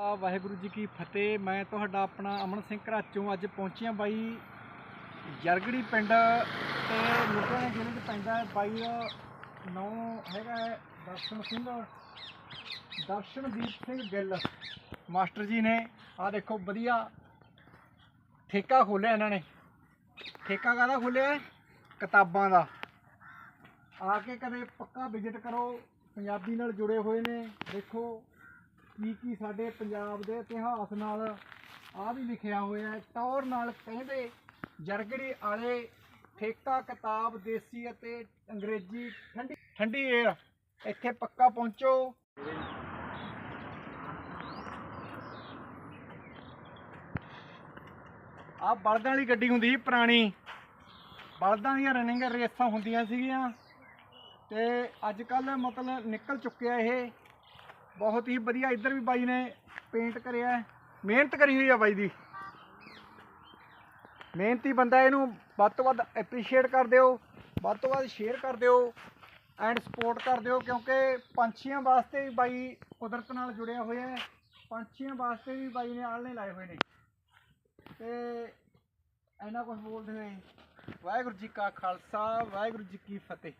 ਆ, ਵਾਹਿਗੁਰੂ ਜੀ ਕੀ ਫਤਿਹ। ਮੈਂ ਤੁਹਾਡਾ ਆਪਣਾ ਅਮਨ ਸਿੰਘ ਘਰਾਚੋਂ ਅੱਜ ਪਹੁੰਚਿਆ ਬਾਈ ਜਰਗੜੀ ਪਿੰਡ ਤੇ ਲੁਧਿਆਣਾ ਜ਼ਿਲ੍ਹੇ 'ਚ ਪੈਂਦਾ ਹੈ ਬਾਈ ਦਾ ਨਾਂ ਹੈਗਾ ਹੈ ਦਰਸ਼ਨ ਸਿੰਘ। ਦਰਸ਼ਨਦੀਪ ਸਿੰਘ ਗਿੱਲ ਮਾਸਟਰ ਜੀ ਨੇ। ਆ ਦੇਖੋ ਵਧੀਆ ਠੇਕਾ ਖੋਲਿਆ ਇਹਨਾਂ ਨੇ। ਠੇਕਾ ਕਾਹਦਾ ਖੋਲਿਆ ਕਿਤਾਬਾਂ ਦਾ। ਆ ਕੇ ਕਦੇ ਪੱਕਾ ਵਿਜ਼ਿਟ ਕਰੋ। ਪੰਜਾਬੀ ਨਾਲ ਜੁੜੇ ਹੋਏ ਨੇ। ਦੇਖੋ ਕੀ ਕੀ ਸਾਡੇ ਪੰਜਾਬ ਦੇ ਇਤਿਹਾਸ ਨਾਲ ਆ ਵੀ ਲਿਖਿਆ ਹੋਇਆ ਹੈ। ਟੌਰ ਨਾਲ ਕਹਿੰਦੇ, ਜਰਗੜੀ ਵਾਲੇ ਠੇਕਾ, ਕਿਤਾਬ, ਦੇਸੀ ਅਤੇ ਅੰਗਰੇਜ਼ੀ ਠੰਡੀ ਠੰਡੀ ਏਅਰ ਇੱਥੇ ਪੱਕਾ ਪਹੁੰਚੋ। ਆ ਬਲਦਾਂ ਵਾਲੀ ਗੱਡੀ ਹੁੰਦੀ ਸੀ ਪੁਰਾਣੀ। ਬਲਦਾਂ ਦੀਆਂ ਰਨਿੰਗ ਰੇਸਾਂ ਹੁੰਦੀਆਂ ਸੀਗੀਆਂ। ਤੇ ਅੱਜ ਕੱਲ ਮਤਲਬ ਨਿਕਲ ਚੁੱਕਿਆ ਇਹ। ਬਹੁਤ ਹੀ ਵਧੀਆ। ਇੱਧਰ ਵੀ ਬਾਈ ਨੇ ਪੇਂਟ ਕਰਿਆ ਮਿਹਨਤ ਕਰੀ ਹੋਈ ਆ ਬਾਈ ਦੀ। ਮਿਹਨਤੀ ਬੰਦਾ ਇਹਨੂੰ ਵੱਧ ਤੋਂ ਵੱਧ ਐਪਰੀਸ਼ੀਏਟ ਕਰ ਦਿਓ, ਵੱਧ ਤੋਂ ਵੱਧ ਸ਼ੇਅਰ ਕਰ ਦਿਓ ਐਂਡ ਸਪੋਰਟ ਕਰ ਦਿਓ ਕਿਉਂਕਿ ਪੰਛੀਆਂ ਵਾਸਤੇ ਵੀ ਬਾਈ ਕੁਦਰਤ ਨਾਲ ਜੁੜਿਆ ਹੋਇਆ ਹੈ। ਪੰਛੀਆਂ ਵਾਸਤੇ ਵੀ ਬਾਈ ਨੇ ਆਲਣੇ ਲਾਏ ਹੋਏ ਨੇ। ਤੇ ਇਹਨਾਂ ਕੁਝ ਬੋਲਦੇ ਹੋਏ ਵਾਹਿਗੁਰੂ ਜੀ ਕਾ ਖਾਲਸਾ, ਵਾਹਿਗੁਰੂ ਜੀ ਕੀ ਫਤਿਹ।